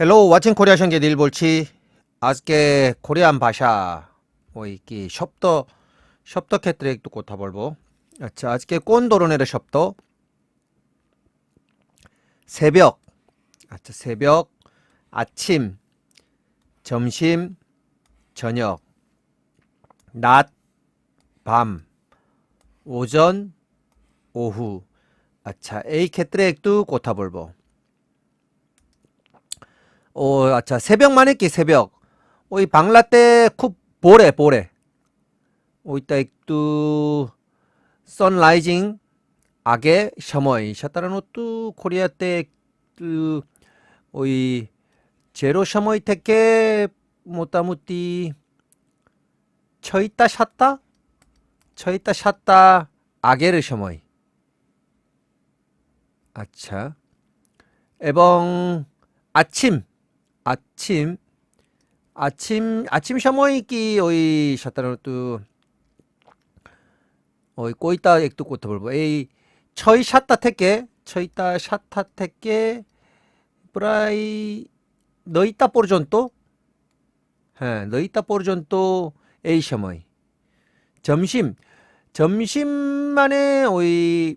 헬로우 왓칭 코리아 션게 닐볼치? 아스케 코리안 바샤. 뭐 오이기 숍더 숍더 캐트랙도 고타볼보. 아차 아스케 꼰도로네르 숍더. 새벽. 아차 새벽. 아침. 점심. 저녁. 낮 밤. 오전. 오후. 아차 에이 캐트랙도 고타볼보. 오, 아차, 새벽만 했기, 새벽. 오, 이 방라떼 쿱, 보레, 보레. 오, 이따 익두, 선라이징, 아게, 셔머이. 샤타라노뚜, 코리아 떼, 그, 오이, 제로 셔머이 테케, 모타무띠, 쳐있다, 샷다? 쳐있다, 샷다, 아게르 셔머이. 아차. 에벙, 아침. 아침 아침 아침 샤머이기 어이 샷다는 또 어이 꼬이따 액도 꼬다 볼보. 에이 처이 샤타 택게 처이따 샤타 택게 브라이 너이따 포르존또 예, 너이따 포르존또 에이 샤머이. 점심 점심만에 오이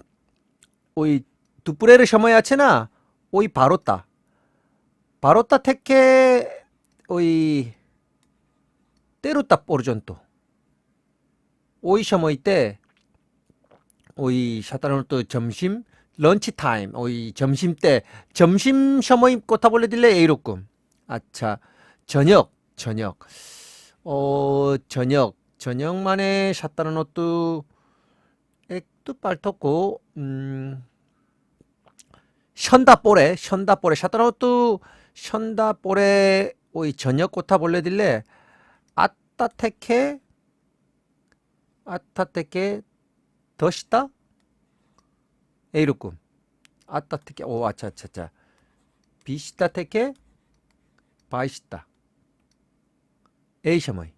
오이 두뿌레르 샤머야체나 오이 바로따. 바로타 테케의 때로타 포르존토. 오이셔머이 때 오이 샤타노 또 점심 런치 타임 오이 점심 때 점심 셔머이 꼬타볼레 딜레 에이로꿈. 아차 저녁 저녁. 어 저녁. 저녁만에 샤타노 또 액도 빨토고 음 션다 볼에 션다 볼에 샤타노 또 션다 볼에 오이 저녁 고타 볼레딜레 아따테케 아따테케 더시다? 에이루꿈. 아따테케 오 아차차차. 비시다테케 바이시다 에이셔머이.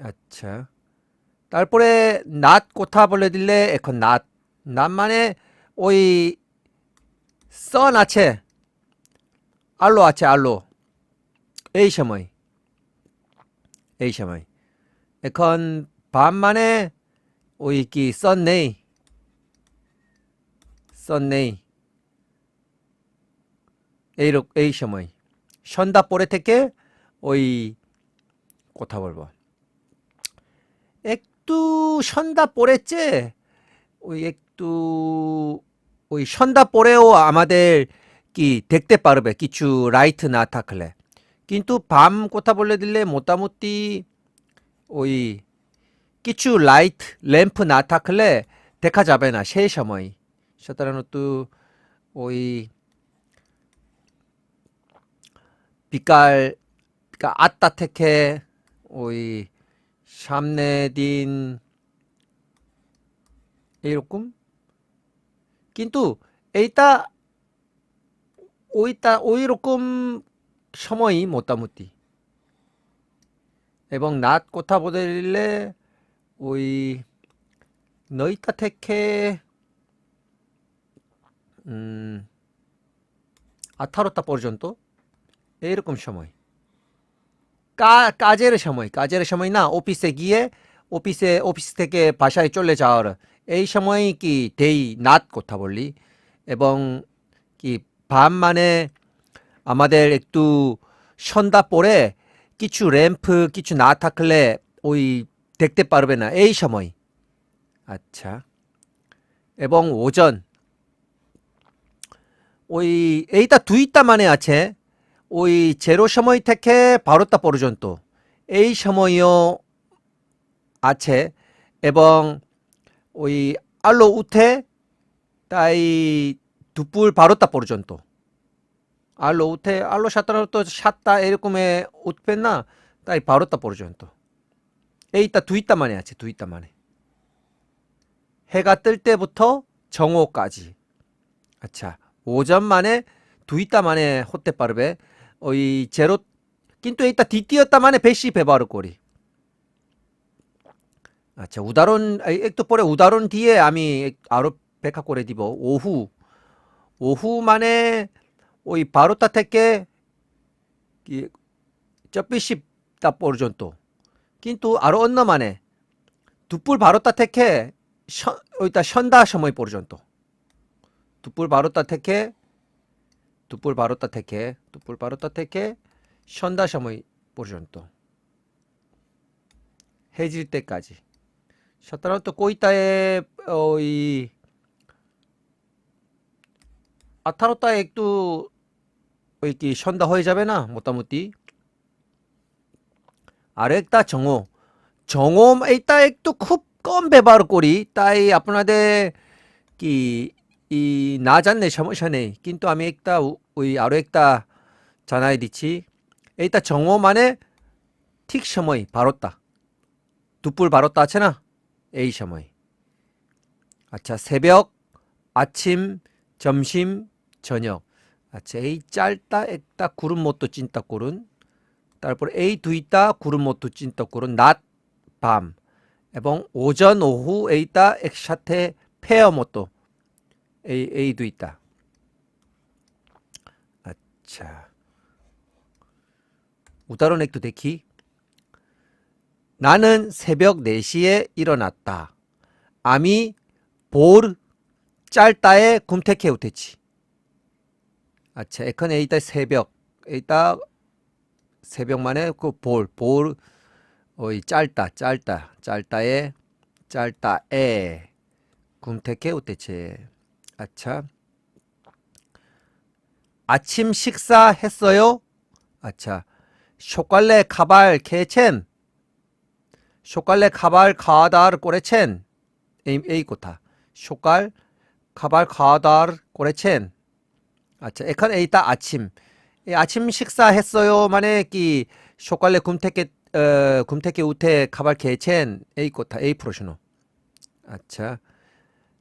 아차. 딸볼에 낫 고타 볼레딜레 에컨 낫. 낫만에 오이 써나체 알로 아체 알로. 에이셔머이. 에이셔머이. 에컨 반만에 오이기 썬네이. 썬네이. 에이록 에이셔머이. 션다 뽀레테케 오이 꼬타벌버 액두 션다 뽀레째 오이 액두 오이 션다 뽀레오 아마델 কি দেখতে পারবে? কিছু রাইট না থাকলে। কিন্তু বাম কথা বলে দিলে মোটামুটি ওই কিছু লাইট ল্যাম্প না থাকলে দেখা যাবে না সেই সময়। সাধারণত ওই বিকাল আটটা থেকে ওই সামনে দিন এরকম কিন্তু এইটা ওই রকম সময়ই মোটামুটি। এবং নাচ কথা বলে ওই নয়টা থেকে আঠারোটা পর্যন্ত এইরকম সময়। কাজের সময় কাজের সময় না, অফিসে গিয়ে অফিসে, অফিস থেকে বাসায় চলে যাওয়ার এই সময় কি তেই নাত কথা বললি এবং কি 밤 만에 아마델 액두 션다볼에 끼추 램프 끼추 나타클레 오이 덱대 빠르베나 에이 셔머이. 아차. 에봉 오전. 오이 에이다 두이따 만에 아체. 오이 제로 셔머이 택해 바로따 보르존 또. 에이 셔머이요 아체. 에봉 오이 알로 우테 따이 두뿔 바로 따 포르전토. 알로 우테 알로 샤타라토 샤타 에르코메 우트펜나 따이 바로 따 포르전토. 에이따 두이따만 해야지 두이따만 해. 해가 뜰 때부터 정오까지. 아차 오전 만에 두이따 만에 호텔바르베 어이 제로 낀또 에이따 뒤뛰었다 만에 베시 베바르 꼬리. 아차 우다론 액토 뽀레 우다론 뒤에 아미 아로 백화꼬레 디보 오후 오후 만에 오이 어, 바로 따테께 이 쩌삐십 따보르전또. 낀또 아로 언나 만에 두뿔 바로 따택해 션 어이다 션다 셔머이 보르전또. 두뿔 바로 따택해 두뿔 바로 따택해 두뿔 바로 따택해 션다 셔머이 보르전또. 해질 때까지. 셔따란 또 꼬이따에 어이 আঠারোটায় একটু ওই কি সন্ধ্যা হয়ে যাবে না মোটামুটি আর একটা 정오 정오 এটা একটু খুব কম ব্যবহার করি তাই আপনাদের কি 이 না জানলে সমস্যা নেই কিন্তু আমি একটা 우- ওই আরো একটা জানাই দিচ্ছি এইটা 정오 মানে ঠিক সময় বারোটা দুপুর বারোটা আছে না এই সময় আচ্ছা 새벽 아침 점심 저녁. 아, 에이 짧다 액다 구름 못도 찐따꼴은 따라서 A 두있다 구름 못도 찐따꼴은 낮, 밤. 에봉 오전 오후 에이따 액샷테 페어 못도 에이도 했다. 아차. 우다론 액도 데키. 나는 새벽 4시에 일어났다. 아미 볼 짤따에 굼테케 우테치. 아차 에컨 에이다 새벽 에이다 새벽만에 그 볼 볼 어이 짧다 짧다 짧다에 짧다에 굼테케 우테체 아차. 아침 식사 했어요? 아차. 쇼깔레 가발 개첸. 쇼깔레 가발 가다르 꼬레첸. 에이 에이코타. 쇼깔 가발 가다르 꼬레첸. 아차 에칸 에이타 아침. 예, 아침 식사 했어요. 만에 끼 쇼칼레 굼테케 어, 굼테케 우테 카발 케첸 에이코타 에이프로슈노. 아차.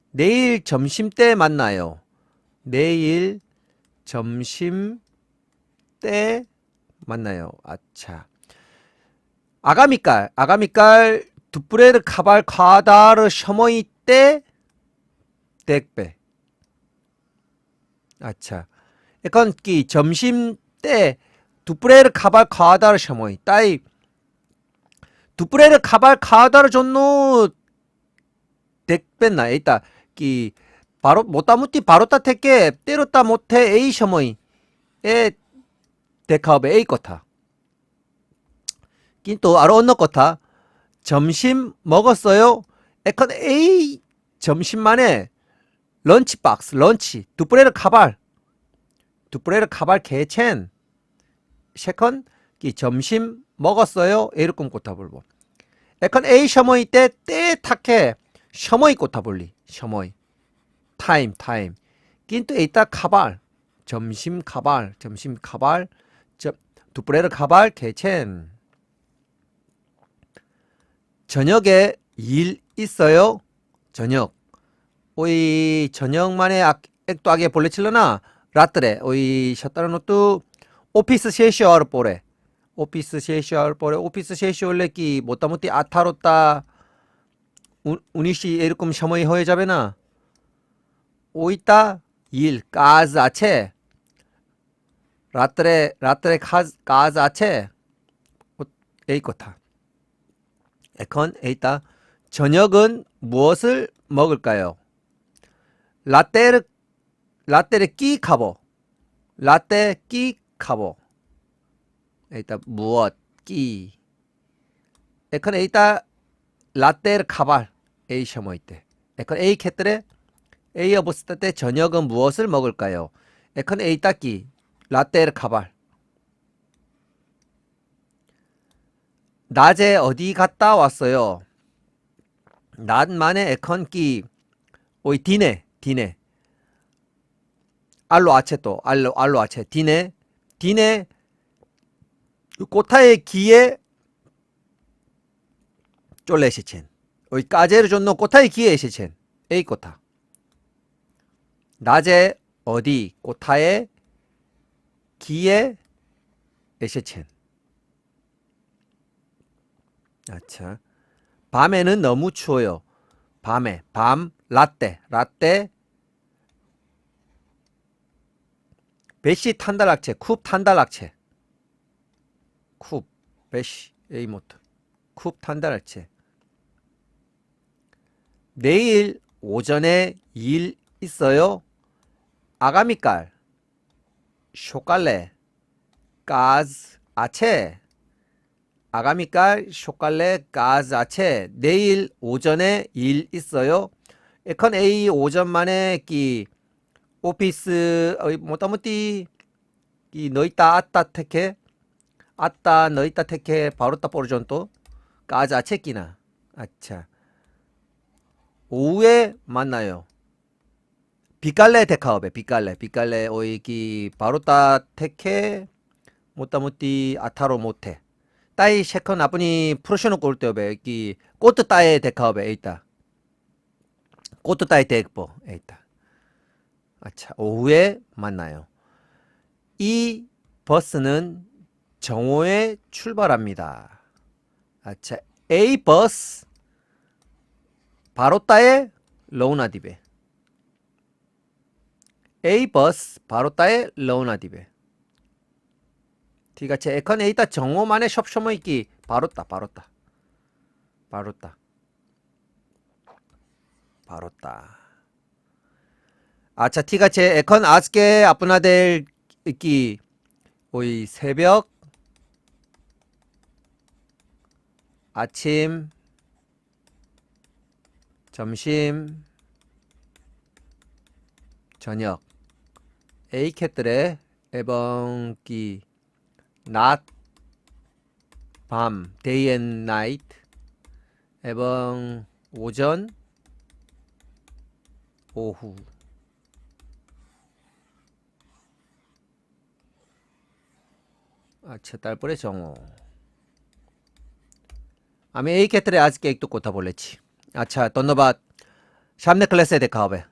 내일 점심 때 만나요. 내일 점심 때 만나요. 아차. 아가미깔 아가미깔 두프레르 카발 카다르 셔머이 때 덱베 아차. 약간 그 점심 때 두프레를 가발 가다를 셔모이 따이 두프레를 가발 가다르 존노 덱뺐나 에이따 기 바로 못다 못티 바로 따 택게 때렸다 못해 에이 셔모이 에 데카업에 에이 거타 긴또 아로 언너 거타 점심 먹었어요? 에컨 에이 점심만에 런치 박스 런치 두프레를 가발 두프레르 가발 개첸 셰컨 기 점심 먹었어요. 에르콘 꼬타볼보. 에컨 에이 셔머이 때, 때 타케 셔머이 꼬타볼리. 셔머이. 타임, 타임. 낀또 이따 가발. 점심 가발. 점심 가발. 두 뿌레르 가발 개첸. 저녁에 일 있어요? 저녁. 오이 저녁만에 액도 악에 볼레 칠러나? রাত্রে ওই সাধারণত অফিস শেষ হওয়ার পরে অফিস শেষ হওয়ার পরে অফিস শেষ হলে কি মোটামুটি আঠারোটা উ- উনিশই এরকম সময় হয়ে যাবে না ওইটা ইল কাজ আছে রাত্রে রাত্রে কাজ কাজ আছে ও- এই কথা এখন এইটা 저녁은 무엇을 먹을까요? 라떼를 라떼를 끼 카보. 라떼 끼 카보. 일단 무엇 끼. 에컨 에이따 라떼를 카발 에이 셔머 이때. 에컨 에이 캣들의 에이 어버스타 때 저녁은 무엇을 먹을까요? 에컨 에이따 끼 라떼를 카발. 낮에 어디 갔다 왔어요? 낮만에 에컨 끼 오이 디네 디네 알로 아체또 알로 알로 아체. 디네 디네 그 꼬타의 기에 쫄레시첸. 어이 까제르 존노 꼬타의 기에 에시첸. 에이 꼬타. 낮에 어디 꼬타의 기에 에시첸. 아차. 밤에는 너무 추워요. 밤에 밤 라떼. 라떼 메시 탄달 악체, 쿱 탄달 악체. 쿱, 메시, 에이모트. 쿱 탄달 악체. 내일 오전에 일 있어요? 아가미깔, 쇼깔레 까즈, 아체. 아가미깔, 쇼깔레 까즈, 아체. 내일 오전에 일 있어요? 에컨 에이 오전 만에 끼 오피스 뭐 따무띠 이 너이따 아따 테케 아따 너이따 테케 바로따 포르존 또? 까자 아체끼나. 아차. 오후에 만나요. 비깔레 데카오베 비깔레. 비깔레 오이기 바로따 테케 못다못디 뭐, 아타로 못해 따이 셰컨 아프니 프로셔노 골때오베. 기 꼬트 따에 데카오베 에이따. 꼬트 따에 데크보 에이따. 아차 오후에 만나요. 이 버스는 정오에 출발합니다. 아차 A 버스 바로따에 লৌনাদিবে এই বাস ভারতায় লৌনা দিবে ঠিক আছে এখন এইটা জঙ্গ মানে সবসময় কি 아차 티가 제 에컨 아스케 아프나델 있기 오이 새벽. 아침. 점심. 저녁. 에이캣들의 에번끼 낮, 밤, 데이 앤 나이트 에번 오전. 오후. আচ্ছা তারপরে জঙ্গ আমি এই ক্ষেত্রে আজকে একটু কথা বলেছি। আচ্ছা ধন্যবাদ। সামনে ক্লাসে দেখা হবে।